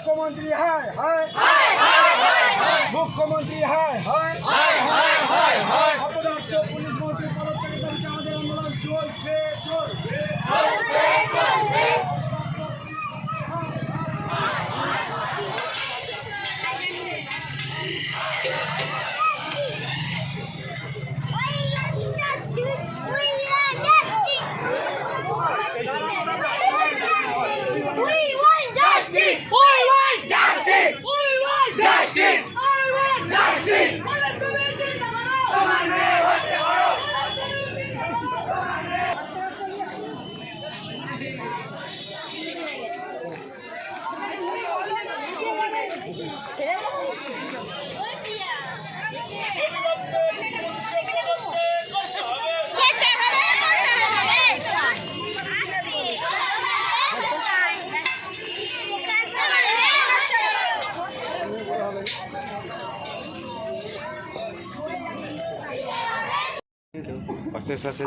মুখ্যমন্ত্রী হায় হায়। মুখ্যমন্ত্রী হায় হায়। পুলিশ মন্ত্রী আমাদের আন্দোলন চলছে চলবে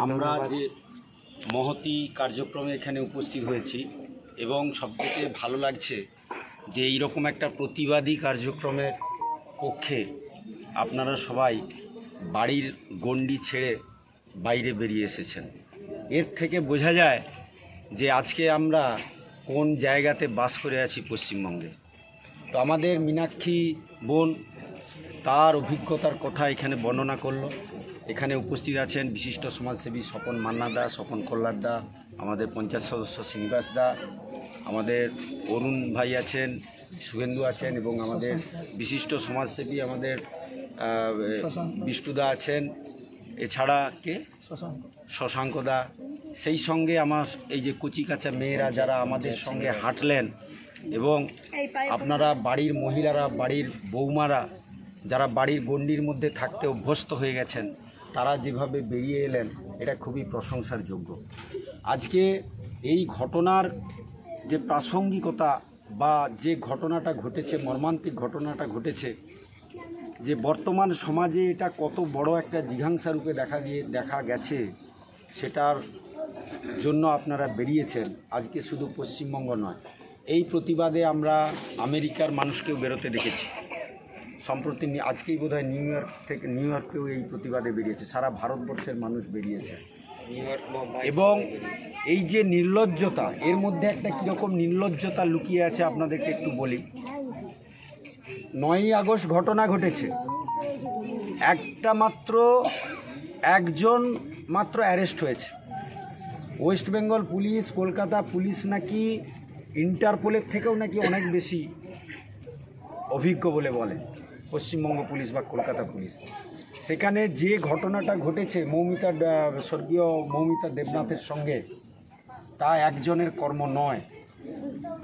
আমরা যে মহতি কার্যক্রমে এখানে উপস্থিত হয়েছি এবং সবথেকে ভালো লাগছে যে এইরকম একটা প্রতিবাদী কার্যক্রমের পক্ষে আপনারা সবাই বাড়ির গণ্ডি ছেড়ে বাইরে বেরিয়ে এসেছেন। এর থেকে বোঝা যায় যে আজকে আমরা কোন জায়গাতে বাস করে আছি পশ্চিমবঙ্গে। তো আমাদের মীনাক্ষী বোন তার অভিজ্ঞতার কথা এখানে বর্ণনা করল। এখানে উপস্থিত আছেন বিশিষ্ট সমাজসেবী স্বপন মান্না দা, স্বপন কল্যাণ দা, আমাদের পঞ্চায়েত সদস্য শ্রীনিবাস দা, আমাদের অরুণ ভাই আছেন, শুভেন্দু আছেন এবং আমাদের বিশিষ্ট সমাজসেবী আমাদের বিষ্ণুদা আছেন। এছাড়া কে? শশাঙ্ক দা। সেই সঙ্গে আমার এই যে কচিকাচা মেয়েরা যারা আমাদের সঙ্গে হাঁটলেন এবং আপনারা বাড়ির মহিলারা, বাড়ির বৌমারা যারা বাড়ির গণ্ডির মধ্যে থাকতে অভ্যস্ত হয়ে গেছেন তারা যেভাবে বেরিয়ে এলেন, এটা খুবই প্রশংসার যোগ্য আজকে এই ঘটনার যে প্রাসঙ্গিকতা বা যে ঘটনাটা ঘটেছে, মর্মান্তিক ঘটনাটা ঘটেছে, যে বর্তমান সমাজে এটা কত বড় একটা জিঘাংসা রূপে দেখা গিয়ে, দেখা গেছে, সেটার জন্য আপনারা বেরিয়েছেন। আজকে শুধু পশ্চিমবঙ্গ নয়, এই প্রতিবাদে আমরা আমেরিকার মানুষকেও বেরোতে দেখেছি। সম্প্রতি আজকেই বোধহয় নিউ ইয়র্ক থেকে নিউ ইয়র্কেও এই প্রতিবাদে বেরিয়েছে। সারা ভারতবর্ষের মানুষ বেরিয়েছে। এবং এই যে নির্লজ্জতা, এর মধ্যে একটা কীরকম নির্লজ্জতা লুকিয়ে আছে আপনাদেরকে একটু বলি। নয়ই আগস্ট ঘটনা ঘটেছে। একটা মাত্র, একজন মাত্র অ্যারেস্ট হয়েছে। West Bengal police, Kolkata police নাকি ইন্টারপোলের থেকেও নাকি অনেক বেশি অভিজ্ঞ বলে বলে। পশ্চিমবঙ্গ পুলিশ বা কলকাতা পুলিশ। সেখানে যে ঘটনাটা ঘটেছে, মৌমিতা স্বর্গীয় মৌমিতা দেবনাথের সঙ্গে, তা একজনের কর্ম নয়,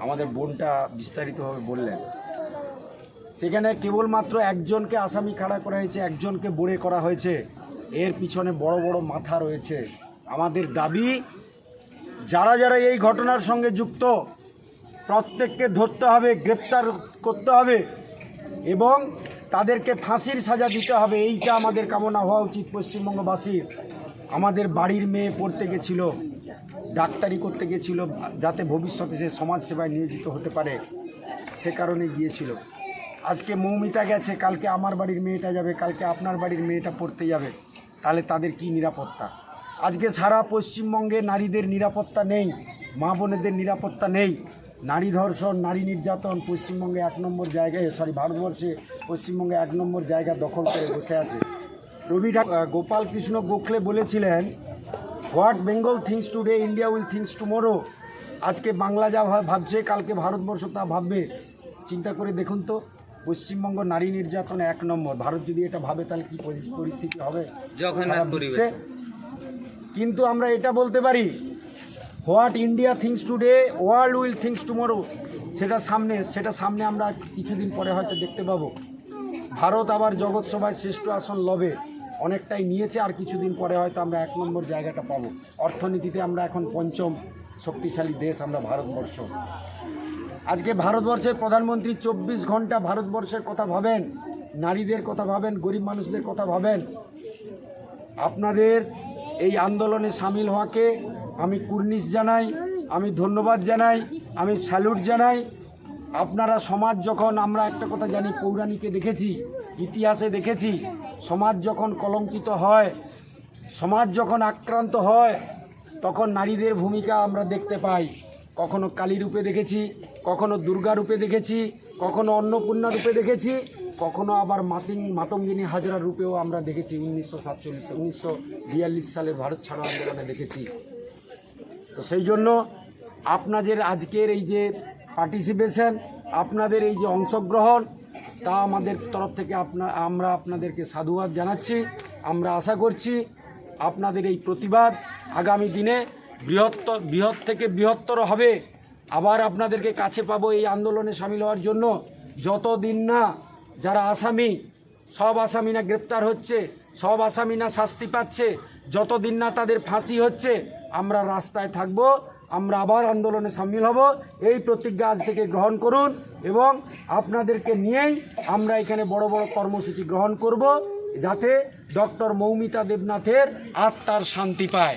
আমাদের বোনটা বিস্তারিতভাবে বললেন। সেখানে কেবলমাত্র একজনকে আসামি খাড়া করা হয়েছে, একজনকে বড়ে করা হয়েছে। এর পিছনে বড় বড় মাথা রয়েছে। আমাদের দাবি, যারা যারা এই ঘটনার সঙ্গে যুক্ত, প্রত্যেককে ধরতে হবে, গ্রেপ্তার করতে হবে এবং তাদেরকে ফাঁসির সাজা দিতে হবে, এইটা আমাদের কামনা হওয়া উচিত পশ্চিমবঙ্গবাসীর। আমাদের বাড়ির মেয়ে পড়তে গেছিল, ডাক্তারি করতে গেছিল, যাতে ভবিষ্যতে সে সমাজ সেবায় নিয়োজিত হতে পারে, সে কারণে গিয়েছিল। আজকে মৌমিতা গেছে, কালকে আমার বাড়ির মেয়েটা যাবে, কালকে আপনার বাড়ির মেয়েটা পড়তে যাবে, তাহলে তাদের কি নিরাপত্তা? আজকে সারা পশ্চিমবঙ্গে নারীদের নিরাপত্তা নেই, মা বোনেদের নিরাপত্তা নেই নারী ধর্ষণ নারী নির্যাতন পশ্চিমবঙ্গে এক নম্বর জায়গায় সরি ভারতবর্ষে পশ্চিমবঙ্গে এক নম্বর জায়গা দখল করে বসে আছে। রবি গোপাল কৃষ্ণ গোখলে বলেছিলেন what Bengal thinks today India will thinks tomorrow আজকে বাংলা যা ভাবছে কালকে ভারতবর্ষ তা ভাববে। চিন্তা করে দেখুন তো পশ্চিমবঙ্গ নারী নির্যাতন এক নম্বর। ভারত যদি এটা ভাবে তাহলে কি পরিস্থিতি হবে? কিন্তু আমরা এটা বলতে পারি what India thinks today, world will thinks tomorrow. সেটা সামনে সেটা সামনে আমরা কিছুদিন পরে হয়তো দেখতে পাবো। ভারত আবার জগৎ সভায় শ্রেষ্ঠ আসন লবে। অনেকটাই নিয়েছে, আর কিছুদিন পরে হয়তো আমরা এক নম্বর জায়গাটা পাবো। অর্থনীতিতে আমরা এখন পঞ্চম শক্তিশালী দেশ আমরা ভারতবর্ষ। আজকে ভারতবর্ষের প্রধানমন্ত্রী চব্বিশ ঘণ্টা ভারতবর্ষের কথা ভাবেন, নারীদের কথা ভাবেন, গরিব মানুষদের কথা ভাবেন। আপনাদের এই আন্দোলনে সামিল হওয়াকে আমি কুর্নিশ জানাই, আমি ধন্যবাদ জানাই, আমি স্যালুট জানাই। আপনারা সমাজ যখন আমরা একটা কথা জানি, পৌরাণিকে দেখেছি, ইতিহাসে দেখেছি, সমাজ যখন কলঙ্কিত হয়, সমাজ যখন আক্রান্ত হয়, তখন নারীদের ভূমিকা আমরা দেখতে পাই। কখনো কালী রূপে দেখেছি, কখনো দুর্গা রূপে দেখেছি, কখনো অন্নপূর্ণা রূপে দেখেছি, কখনো আবার মাতিং মাতঙ্গিনী হাজরা রূপেও আমরা দেখেছি। উনিশশো সাতচল্লিশে, উনিশশো বিয়াল্লিশ সালে ভারত ছাড়ো আন্দোলনে দেখেছি। তো সেই জন্য আপনাদের আজকের এই যে পার্টিসিপেশন আপনাদের এই যে অংশগ্রহণ, তা আমাদের তরফ থেকে আপনা, আমরা আপনাদেরকে সাধুবাদ জানাচ্ছি। আমরা আশা করছি আপনাদের এই প্রতিবাদ আগামী দিনে বৃহত্তর, বৃহৎ থেকে বৃহত্তর হবে। আবার আপনাদেরকে কাছে পাবো এই আন্দোলনে সামিল হওয়ার জন্য। যতদিন না যারা আসামি সব আসামি না গ্রেপ্তার হচ্ছে, সব আসামি না শাস্তি পাচ্ছে, যতদিন না তাদের ফাঁসি হচ্ছে, আমরা রাস্তায় থাকব, আমরা আবার আন্দোলনে সামিল হব, এই প্রতিজ্ঞা আজ থেকে গ্রহণ করুন এবং আপনাদেরকে নিয়েই আমরা এখানে বড় বড় কর্মসূচি গ্রহণ করব, যাতে ডক্টর মৌমিতা দেবনাথের আত্মার শান্তি পায়।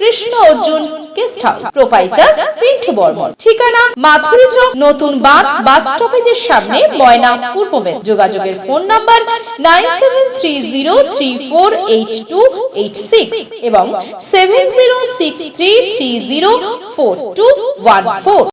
Krishna Arjun guest house proprietor Pintu Barman ঠিকানা মাথুরি চক, নতুন বাঁধ বাস স্টপেজের সামনে ময়না পূর্ব যোগাযোগের phone number nine seven three zero three four eight two eight six এবং seven zero six three three zero four two one four.